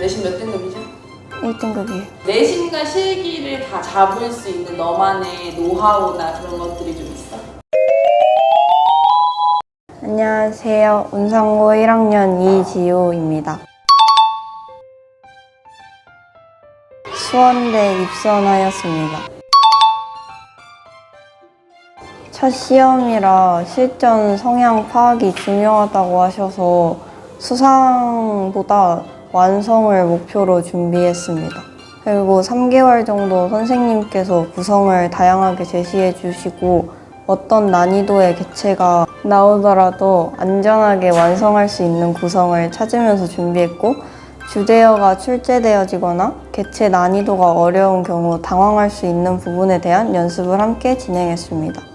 내신 몇 등급이죠? 1등급이에요. 내신과 실기를 다 잡을 수 있는 너만의 노하우나 그런 것들이 좀 있어? 안녕하세요. 운상고 1학년 이지호입니다. 수원대 입선하였습니다. 첫 시험이라 실전 성향 파악이 중요하다고 하셔서 수상보다 완성을 목표로 준비했습니다. 그리고 3개월 정도 선생님께서 구성을 다양하게 제시해 주시고 어떤 난이도의 개체가 나오더라도 안전하게 완성할 수 있는 구성을 찾으면서 준비했고 주제어가 출제되어지거나 개체 난이도가 어려운 경우 당황할 수 있는 부분에 대한 연습을 함께 진행했습니다.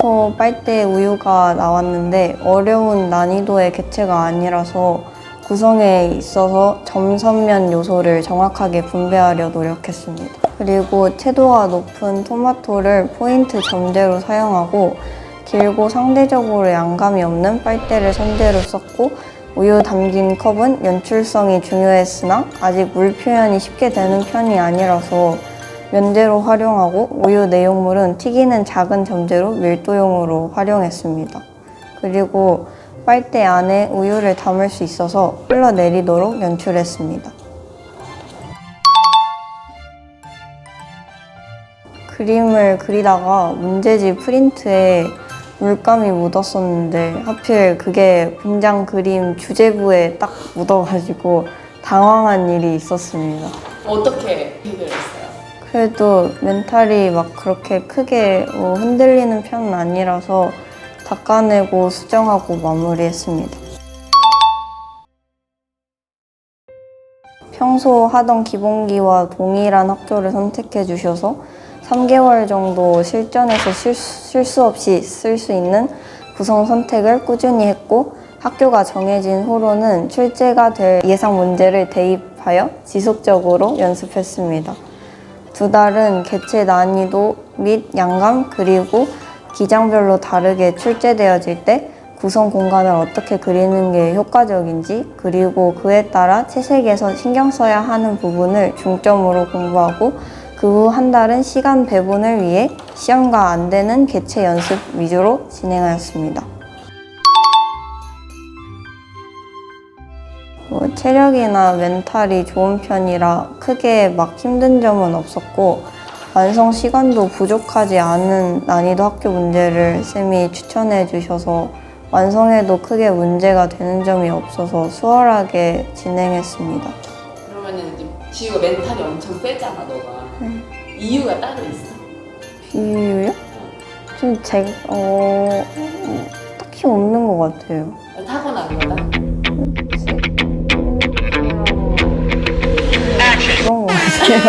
저 빨대 우유가 나왔는데 어려운 난이도의 개체가 아니라서 구성에 있어서 점선면 요소를 정확하게 분배하려 노력했습니다. 그리고 채도가 높은 토마토를 포인트 점재로 사용하고 길고 상대적으로 양감이 없는 빨대를 선재로 썼고 우유 담긴 컵은 연출성이 중요했으나 아직 물 표현이 쉽게 되는 편이 아니라서 면제로 활용하고 우유 내용물은 튀기는 작은 점재로 밀도용으로 활용했습니다. 그리고 빨대 안에 우유를 담을 수 있어서 흘러내리도록 연출했습니다. 그림을 그리다가 문제지 프린트에 물감이 묻었었는데 하필 그게 분장 그림 주제부에 딱 묻어가지고 당황한 일이 있었습니다. 어떻게 해결했어요? 그래도 멘탈이 막 그렇게 크게 뭐 흔들리는 편은 아니라서 닦아내고 수정하고 마무리했습니다. 평소 하던 기본기와 동일한 학교를 선택해 주셔서 3개월 정도 실전에서 실수, 실수 없이 쓸 수 있는 구성 선택을 꾸준히 했고 학교가 정해진 후로는 출제가 될 예상 문제를 대입하여 지속적으로 연습했습니다. 두 달은 개체 난이도 및 양감 그리고 기장별로 다르게 출제되어질 때 구성 공간을 어떻게 그리는 게 효과적인지 그리고 그에 따라 채색에서 신경 써야 하는 부분을 중점으로 공부하고 그 후 한 달은 시간 배분을 위해 시험과 안 되는 개체 연습 위주로 진행하였습니다. 체력이나 멘탈이 좋은 편이라 크게 막 힘든 점은 없었고 완성 시간도 부족하지 않은 난이도 학교 문제를 쌤이 추천해 주셔서 완성해도 크게 문제가 되는 점이 없어서 수월하게 진행했습니다. 그러면은 이제 지우가 멘탈이 엄청 세잖아, 너가. 이유가 따로 있어? 이유요? 좀 제, 어, 딱히 없는 것 같아요. 타고난 거다? 그런 것 같아요.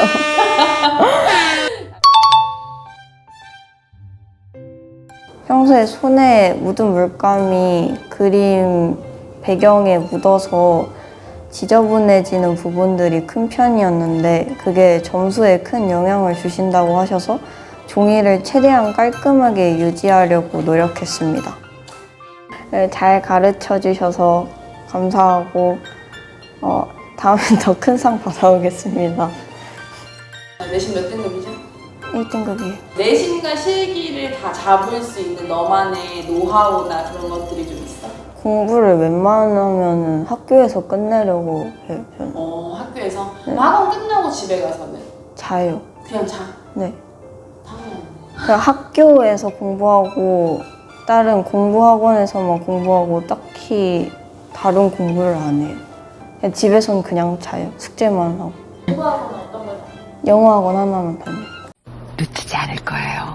평소에 손에 묻은 물감이 그림 배경에 묻어서 지저분해지는 부분들이 큰 편이었는데 그게 점수에 큰 영향을 주신다고 하셔서 종이를 최대한 깔끔하게 유지하려고 노력했습니다. 네, 잘 가르쳐 주셔서 감사하고 어, 다음엔 더 큰 상 받아오겠습니다. 내신 몇 등급이죠? 1등급이에요. 내신과 실기를 다 잡을 수 있는 너만의 노하우나 그런 것들이 좀 있어? 공부를 웬만하면 학교에서 끝내려고 해요. 저는. 어, 학교에서? 그럼 학원 끝나고 집에 가서는? 자요. 그냥 자? 네. 당연히. 그냥 학교에서 공부하고 다른 공부 학원에서만 공부하고 딱히 다른 공부를 안 해요. 그냥 집에서는 그냥 자요. 숙제만 하고. 공부하거나 어떤 걸 영어 학원 하나만 다녀요. 놓치지 않을 거예요.